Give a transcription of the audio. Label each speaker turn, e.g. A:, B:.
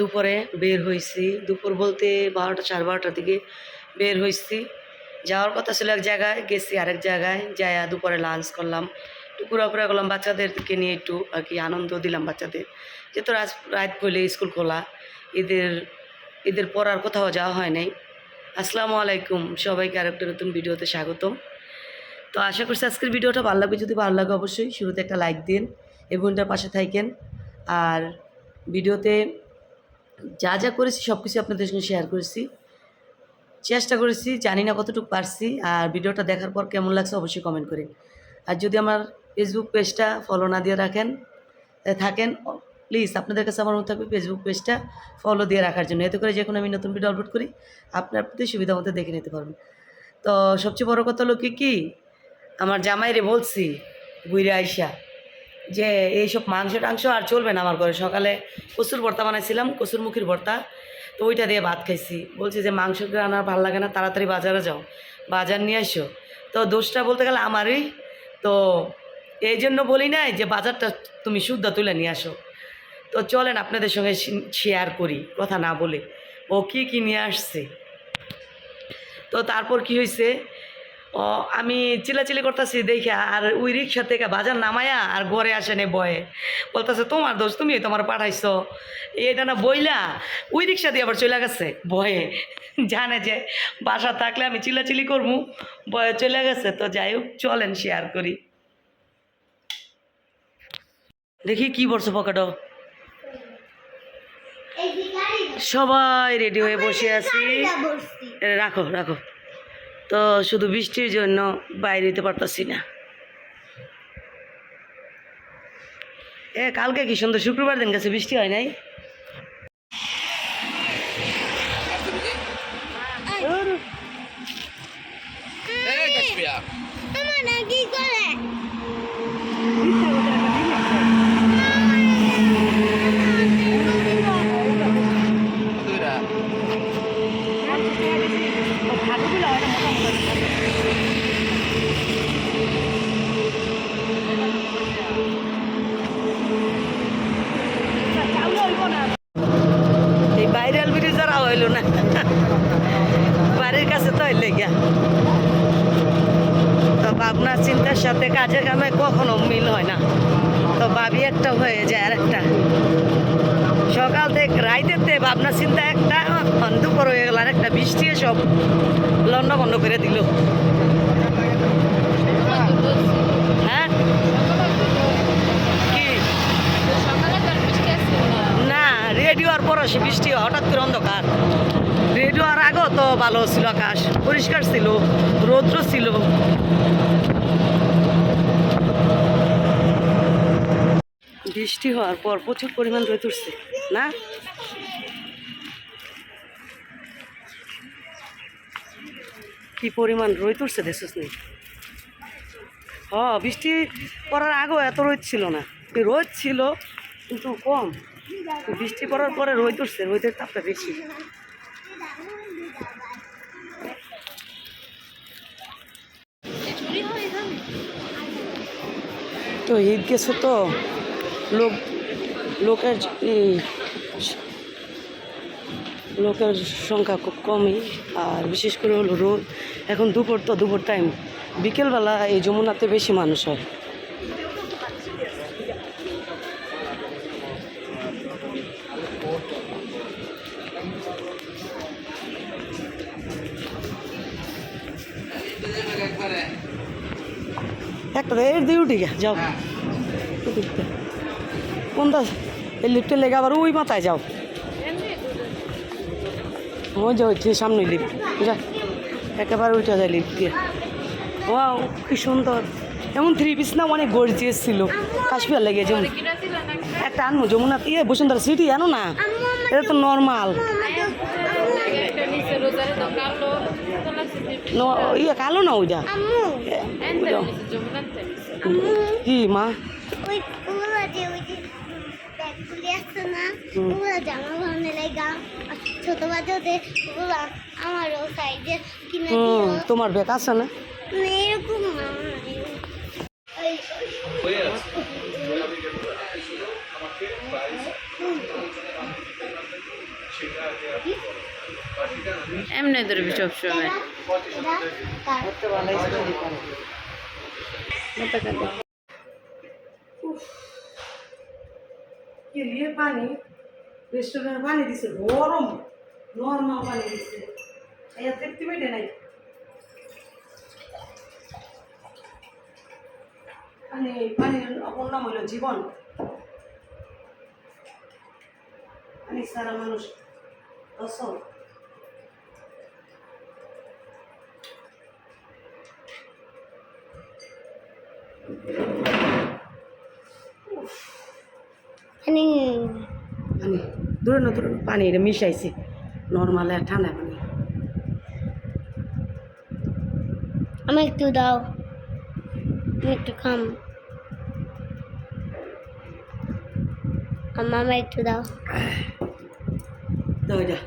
A: দুপুরে বের হয়েছি দুপুর বলতে বারোটা, সাড়ে বারোটার দিকে বের হয়েছি যাওয়ার কথা ছিল এক জায়গায়, গেছি আরেক জায়গায়, যাইয়া দুপুরে লাঞ্চ করলাম। একটু ঘোরাফেরা করলাম বাচ্চাদেরকে নিয়ে একটু আর কি আনন্দ দিলাম বাচ্চাদের। যেহেতু রাত রাত বলে স্কুল খোলা ঈদের ঈদের পর আর কোথাও যাওয়া হয় নাই। আসসালামু আলাইকুম, সবাইকে আরেকটা নতুন ভিডিওতে স্বাগতম। তো আশা করছি আজকের ভিডিওটা ভালো লাগবে। যদি ভালো লাগে অবশ্যই শুরুতে একটা লাইক দিন বোনটার পাশে থাকেন। আর ভিডিওতে যা যা করেছি সব কিছু আপনাদের সঙ্গে শেয়ার করেছি। চেষ্টা করেছি, জানি না কতটুকু পারছি, আর ভিডিওটা দেখার পর কেমন লাগছে অবশ্যই কমেন্ট করেন আর যদি আমার ফেসবুক পেজটা ফলো না দিয়ে রাখেন থাকেন প্লিজ আপনাদের কাছে আমার মনে থাকবে ফেসবুক পেজটা ফলো দিয়ে রাখার জন্য। এতে করে যে কোনো আমি নতুন ভিডিও আপলোড করি, আপনার প্রতি সুবিধা মতো দেখে নিতে পারবেন। তো সবচেয়ে বড় কথা হলো কি কি? আমার জামাইরে বলছি, বুইরে আইসা যে এইসব মাংস টাংস আর চলবে না আমার ঘরে। সকালে কচুর ভর্তা বানাইছিলাম, কচুর মুখির ভর্তা। তো ওইটা দিয়ে ভাত খাইছি। বলছি যে মাংস রান্নার ভালো লাগে না, তাড়াতাড়ি বাজারে যাও। বাজার নিয়ে আসো তো দোষটা বলতে গেলে আমারই। তো এই জন্য বলি নাই যে বাজারটা তুমি শুদ্ধ তুলে নিয়ে আসো। তো চলেন আপনাদের সঙ্গে শেয়ার করি, কথা না বলে। ও কি কি নিয়ে আসছে? তো তারপর কি হয়েছে ও আমি চিলাচিলি করতেছি দেখে আর ওই রিক্সা থেকে বাজার নামায়া আর ঘরে আসে নে বয়ে। বলতেছে তোমার দোষ তুমি তোমার পাঠাইছো। এটা না বইলা ওই রিক্সা দিয়ে আবার চলে গেছে বয়ে। জানে যে বাসা থাকলে আমি চিলাচিলি করব বয়ে চলে গেছে তো যাই হোক চলেন শেয়ার করি। দেখি কি বলছো পকেটও। সবাই রেডি হয়ে বসে আছি। রাখো রাখো। তো শুধু বৃষ্টির জন্য বাইরে যেতে পারতাছি না এ কালকে কি সুন্দর শুক্রবার দিন গেছে বৃষ্টি হয় নাই
B: কি Gaspia.
A: ভাবনার সাথে কাজের কামে কখনো মিল হয় না। তো ভাবি একটা হয়ে যায় আর একটা সকাল থেকে রাইতেতে ভাবনা চিন্তা একটা দুপুর হয়ে গেল আর একটা বৃষ্টি সব লন্ড বন্ধ করে দিল। হ্যাঁ? কি? না সে বৃষ্টি হঠাৎ করে অন্ধকার। রেডিও আর আগেও তো ভালো ছিল আকাশ, পরিষ্কার ছিল, রৌদ্র ছিল। বৃষ্টি হওয়ার পর প্রচুর পরিমাণ রোদ উঠছে না? কি পরিমাণ রোদ উঠছে দেখছিস নি? হ বৃষ্টি পড়ার আগেও এত রোদ ছিল না। রোদ ছিল কিন্তু কম। বৃষ্টি পড়ার পরে রোদ উঠছে রোদের তাপটা বেশি। তো ঈদ গেছে তো? লোক লোকের লোকের সংখ্যা খুব কমই আর বিশেষ করে হলো রোদ। এখন দুপুর তো দুপুর টাইম বিকেলবেলা এই যমুনাতে বেশি মানুষ হয়। একটা এর দিয়ে উঠে যাও। কোনটা এই লিফটের লেগে আবার ওই মাথায় যাও। ওই যে ওই যে সামনে লিফট। যা একেবারে উঠে যায় লিফট। দিয়ে ও কি সুন্দর। এমন থ্রি পিস না অনেক গর্জিয়াস ছিল। কাশ্মীর লেগে যেমন একটা আনব যমুনা ইয়ে বসুন্ধরা সিটি আনো না? এটা তো নর্মাল ইয়ে কালো না ওইটা? ওইটা। কি মা? তোমার ব্যাগ আছে না
C: মানে এরকম
D: এমনি ধরবি সবসময়
A: কি রে পানি? রেস্টুরেন্টের পানি দিছে, গরম নর্মাল পানি দিছে। এই তৃপ্তি মেটে নাই? পানি পানির অপর নাম হইল জীবন। পানি সারা মানুষ অসল পানি দূরে না দূরে না, পানি এটা মিশাইছি। নর্মাল আর ঠান্ডা পানি।
C: আমি একটু দাও। আমি একটু খাম। আমার একটু দাও।
A: দাও এটা।